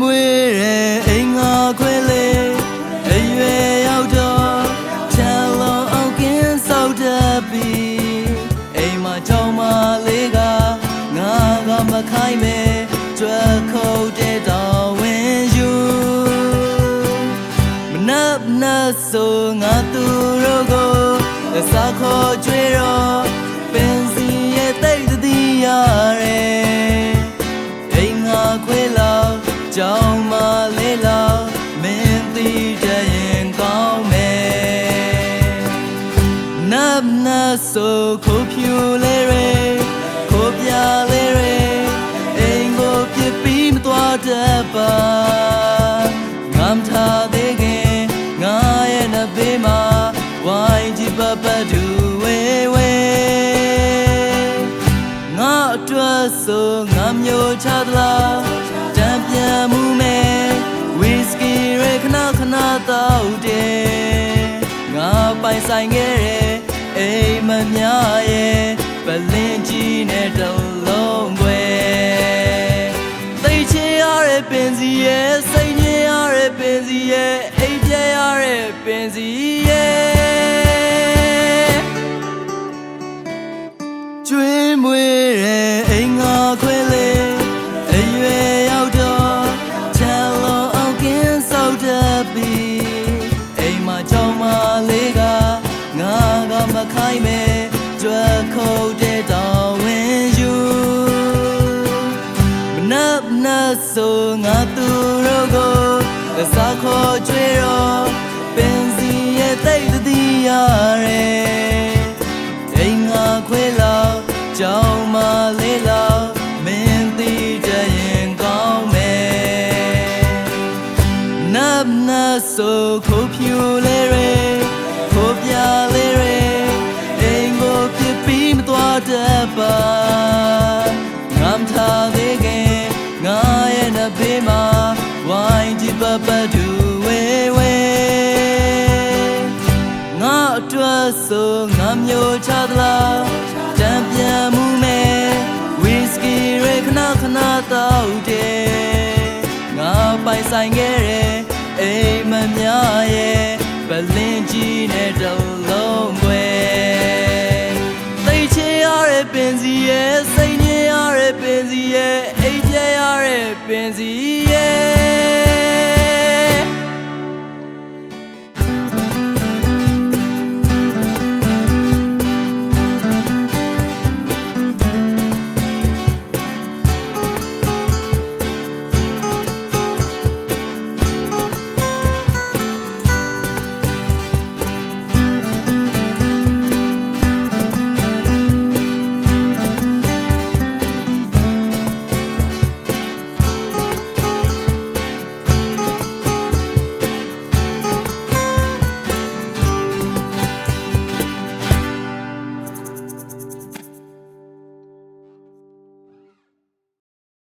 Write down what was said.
မွေးတဲ့အိမ်ငါခွဲလေးအရွယ်ရောက်တော့ချမ်းလောအောက်ကင်းဆောက်တတ်ပြီအိမ်မှာကြောင်မလေးကငါကမခိုင်းမဲကြွယ်ခုတ်တဲ့တော်ဝင်ယူမနပ်နပ်ဆိုငါသူတို့ကိုအစာခေါ်ကြွေတော့ပင်စီရဲ့တိတ်တည်ရတဲ့ ပ်နပ်ဆိုခိုးဖြူလေးရဲခိုးပြလေးရဲအိမ်ကိုပြစ်ပြီးမသွားတတ်ပါငမ်ထားသေးခင်ငါရဲ့နဘေးမှာဝိုင်းကြည့်ပပတူဝဲဝဲငါအတွက်ဆိုငါ မျိုးချသလားတံပြန်မှုမဲ့ဝီစကီရခဏခဏတော့တယ်ငါပိုင်ဆိုင်ခဲ့တဲ့အိမ်မများရဲ့ပလင်းကြီးနဲ့တလုံးွယ်သိချင်ရတဲ့ပင်စီရဲ့စိတ်ညစ်ရတဲ့ပင်စီရဲ့အိမ်ပြရတဲ့ပင်စီရဲ့ကျွေးမွေး ငါသူတို့ကိုလက်စားခေါ်ကြွေတော့ပင်စီရဲ့တိတ်တည်းရရဲအိမ်ငါခွေလောက်ကြောင်မလေးလောက်မင်းသိတဲ့ရင်ကောင်းမယ်နပ်နပ်ဆိုခိုးဖြူလေးရဲခိုးပြလေးရဲအိမ်ကိုပြစ်ပြီးမသွားတတ်ပါ ဆိုငါမျိုးချသလားတံပြန်မှုမဲ့ဝီစကီရခဏခဏတော့တယ်ငါပိုင်ဆိုင်ခဲ့တဲ့အိမ်မများရဲ့ပလင်းကြီးနဲ့တလုံးွယ်သိချင်ရတဲ့ပင်စီရဲ့စိတ်ညစ်ရတဲ့ပင်စီရဲ့အိမ်ပြရတဲ့ပင်စီရဲ့